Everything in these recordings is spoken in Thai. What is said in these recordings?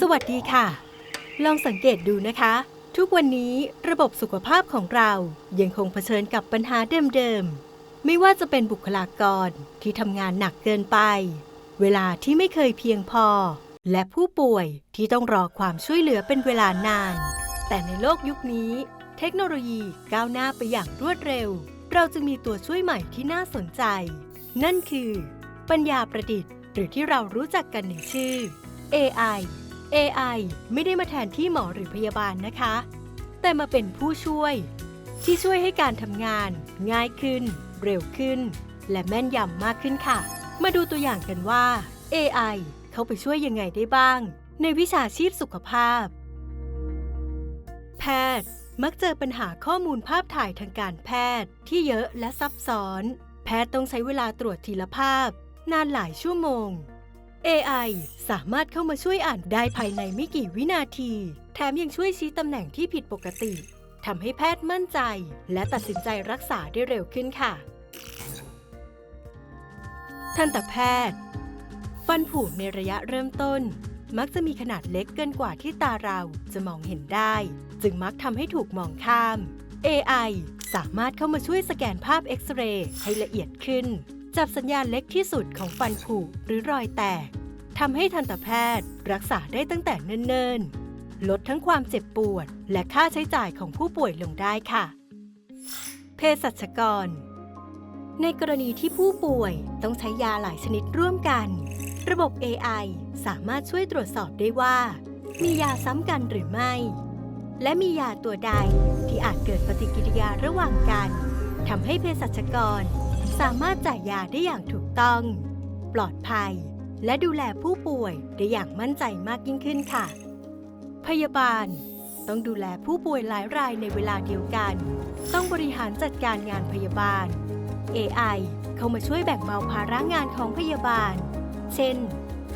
สวัสดีค่ะ ลองสังเกตดูนะคะ ทุกวันนี้ระบบสุขภาพของเรายังคงเผชิญกับปัญหาเดิมๆ ไม่ว่าจะเป็นบุคลากรที่ทำงานหนักเกินไป เวลาที่ไม่เคยเพียงพอ และผู้ป่วยที่ต้องรอความช่วยเหลือเป็นเวลานาน แต่ในโลกยุคนี้ เทคโนโลยีก้าวหน้าไปอย่างรวดเร็ว เราจะมีตัวช่วยใหม่ที่น่าสนใจ นั่นคือ ปัญญาประดิษฐ์ หรือที่เรารู้จักกันในชื่อ AI AI ไม่ได้มาแทนที่หมอหรือพยาบาลนะคะ แต่มาเป็นผู้ช่วย ที่ช่วยให้การทำงาน ง่ายขึ้น เร็วขึ้น และแม่นยำมากขึ้นค่ะ มาดูตัวอย่างกันว่า AI เขาไปช่วยยังไงได้บ้าง ในวิชาชีพสุขภาพ แพทย์มักเจอปัญหาข้อมูลภาพถ่ายทางการแพทย์ที่เยอะและซับซ้อน แพทย์ต้องใช้เวลาตรวจทีละภาพ นานหลายชั่วโมง AI สามารถเข้ามาช่วยอ่านได้ภายในไม่กี่วินาที แถมยังช่วยชี้ตำแหน่งที่ผิดปกติทำให้แพทย์มั่นใจ และตัดสินใจรักษาได้เร็วขึ้นค่ะ ทันตแพทย์ ฟันผุในระยะเริ่มต้น มักจะมีขนาดเล็กเกินกว่าที่ตาเราจะมองเห็นได้ จึงมักทำให้ถูกมองข้าม AI สามารถเข้ามาช่วยสแกนภาพเอ็กซเรย์ให้ละเอียดขึ้น จับสัญญาณเล็กที่สุดของฟันผุหรือรอยแตก ทำให้ทันตแพทย์ รักษาได้ตั้งแต่เนิ่นๆ ลดทั้งความเจ็บปวด และค่าใช้จ่ายของผู้ป่วยลงได้ค่ะ เภสัชกร ในกรณีที่ผู้ป่วยต้องใช้ยาหลายชนิดร่วมกัน ระบบ AI สามารถช่วยตรวจสอบได้ว่า มียาซ้ำกันหรือไม่ และมียาตัวใดที่อาจเกิดปฏิกิริยาระหว่างกันทำให้เภสัชกร สามารถจ่ายยาได้อย่างถูกต้อง ปลอดภัย และดูแลผู้ป่วยได้อย่างมั่นใจมากยิ่งขึ้นค่ะ พยาบาล ต้องดูแลผู้ป่วยหลายรายในเวลาเดียวกัน ต้องบริหารจัดการงานพยาบาล AI เข้ามาช่วยแบ่งเบาภาระงานของพยาบาล เช่น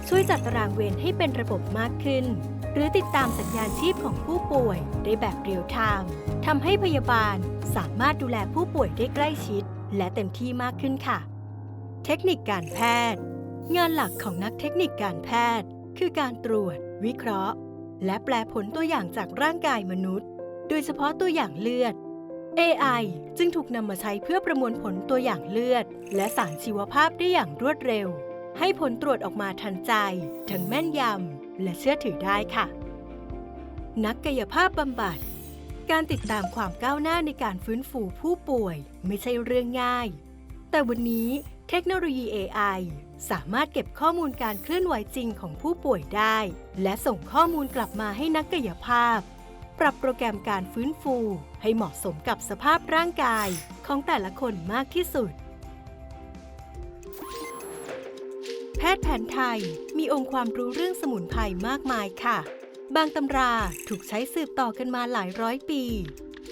ช่วยจัดตารางเวรให้เป็นระบบมากขึ้น หรือติดตามสัญญาณชีพของผู้ป่วยได้แบบเรียลไทม์ทำให้พยาบาลสามารถดูแลผู้ป่วยได้ใกล้ชิด และเต็มที่มากขึ้นค่ะ เทคนิคการแพทย์ งานหลักของนักเทคนิคการแพทย์ คือการตรวจ วิเคราะห์ และแปลผลตัวอย่างจากร่างกายมนุษย์ โดยเฉพาะตัวอย่างเลือด AI จึงถูกนำมาใช้เพื่อประมวลผลตัวอย่างเลือด และสารชีวภาพได้อย่างรวดเร็ว ให้ผลตรวจออกมาทันใจ ทั้งแม่นยำ และเชื่อถือได้ค่ะ นักกายภาพบำบัด การติดตามความก้าวหน้าในการฟื้นฟูผู้ป่วยไม่ใช่เรื่องง่าย แต่วันนี้เทคโนโลยี AI สามารถเก็บข้อมูลการเคลื่อนไหวจริงของผู้ป่วยได้ และส่งข้อมูลกลับมาให้นักกายภาพ ปรับโปรแกรมการฟื้นฟู ให้เหมาะสมกับสภาพร่างกายของแต่ละคนมากที่สุด แพทย์แผนไทยมีองค์ความรู้เรื่องสมุนไพรมากมายค่ะ บางตำราถูกใช้สืบต่อกันมาหลายร้อยปี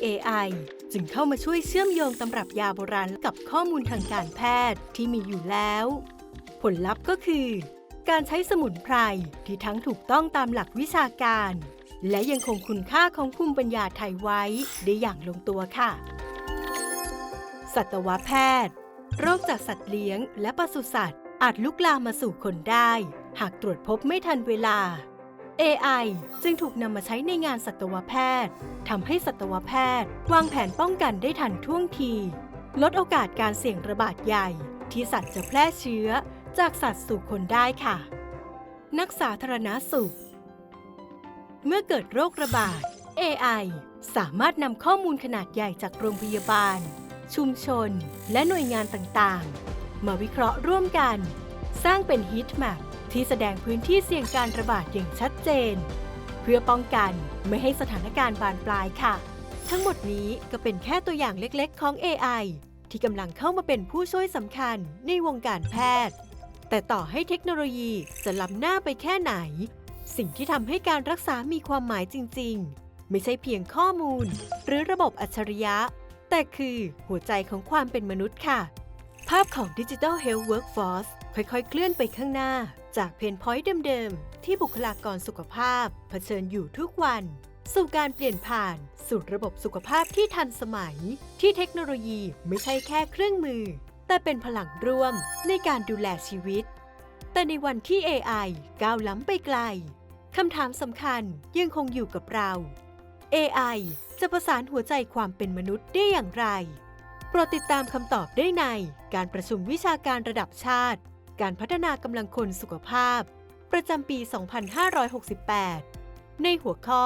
AI จึงเข้ามาช่วยเชื่อมโยงตำรับยาโบราณกับข้อมูลทางการแพทย์ที่มีอยู่แล้ว ผลลัพธ์ก็คือ การใช้สมุนไพรที่ทั้งถูกต้องตามหลักวิชาการ และยังคงคุณค่าของภูมิปัญญาไทยไว้ได้อย่างลงตัวค่ะ สัตวแพทย์ โรคจากสัตว์เลี้ยงและปศุสัตว์ อาจลุกลามมาสู่คนได้ หากตรวจพบไม่ทันเวลา AI จึงถูกนำมาใช้ในงานสัตวแพทย์ทำให้สัตวแพทย์ วางแผนป้องกันได้ทันท่วงที ลดโอกาสการเสี่ยงระบาดใหญ่ ที่สัตว์จะแพร่เชื้อ จากสัตว์สู่คนได้ค่ะ นักสาธารณสุข เมื่อเกิดโรคระบาด AI สามารถนำข้อมูลขนาดใหญ่จากโรงพยาบาล ชุมชน และหน่วยงานต่างๆ มาวิเคราะห์ร่วมกัน สร้างเป็น Heat Map ที่แสดงพื้นที่เสี่ยงการระบาดอย่างชัดเจน เพื่อป้องกันไม่ให้สถานการณ์บานปลายค่ะ ทั้งหมดนี้ก็เป็นแค่ตัวอย่างเล็กๆ ของ AI ที่กำลังเข้ามาเป็นผู้ช่วยสำคัญในวงการแพทย์ แต่ต่อให้เทคโนโลยีจะล้ำหน้าไปแค่ไหน สิ่งที่ทำให้การรักษามีความหมายจริง ๆ ไม่ใช่เพียงข้อมูล หรือระบบอัจฉริยะ แต่คือหัวใจของความเป็นมนุษย์ค่ะ ภาพของ Digital Health Workforce ค่อยๆ เคลื่อนไปข้างหน้า จากเพนพอยต์เดิมๆ ที่บุคลากรสุขภาพ เผชิญอยู่ทุกวัน สู่การเปลี่ยนผ่านสู่ระบบสุขภาพที่ทันสมัย ที่เทคโนโลยีไม่ใช่แค่เครื่องมือ แต่เป็นพลังร่วมในการดูแลชีวิต แต่ในวันที่ AI ก้าวล้ำไปไกล คำถามสำคัญยังคงอยู่กับเรา AI จะประสานหัวใจความเป็นมนุษย์ได้อย่างไร โปรดติดตามคำตอบได้ในการประชุมวิชาการระดับชาติ การพัฒนากำลังคนสุขภาพ ประจำปี 2568 ในหัวข้อ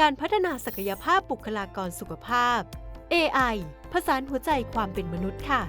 การพัฒนาศักยภาพบุคลากรสุขภาพ AI ผสานหัวใจความเป็นมนุษย์ค่ะ